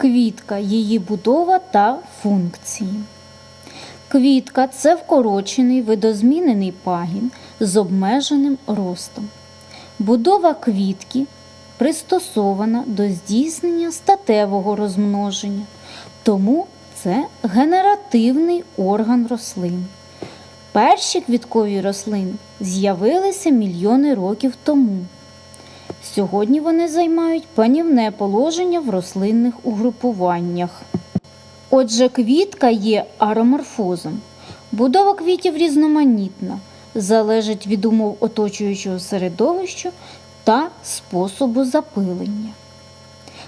Квітка її будова та функції. Квітка це вкорочений видозмінений пагін з обмеженим ростом. Будова квітки пристосована до здійснення статевого розмноження, тому це генеративний орган рослин. Перші квіткові рослини з'явилися мільйони років тому. Сьогодні вони займають панівне положення в рослинних угрупуваннях. Отже, квітка є ароморфозом. Будова квітів різноманітна, залежить від умов оточуючого середовища та способу запилення.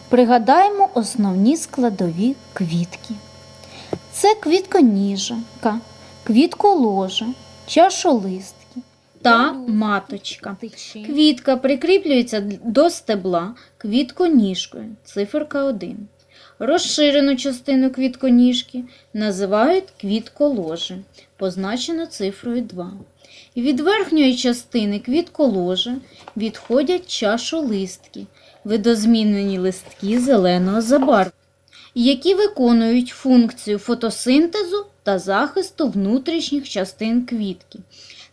Пригадаємо основні складові квітки. Це квітконіжка, квітколожа, чашолистки та маточка. Квітка прикріплюється до стебла квітконіжкою, циферка 1. Розширену частину квітконіжки називають квітколожі, позначено цифрою 2. Від верхньої частини квітколожі відходять чашолистки, видозмінені листки зеленого забарвлення, які виконують функцію фотосинтезу та захисту внутрішніх частин квітки.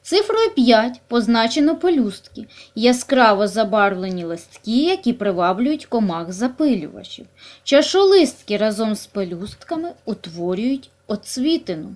Цифрою 5 позначено пелюстки, яскраво забарвлені листки, які приваблюють комах запилювачів. Чашолистки разом з пелюстками утворюють оцвітину.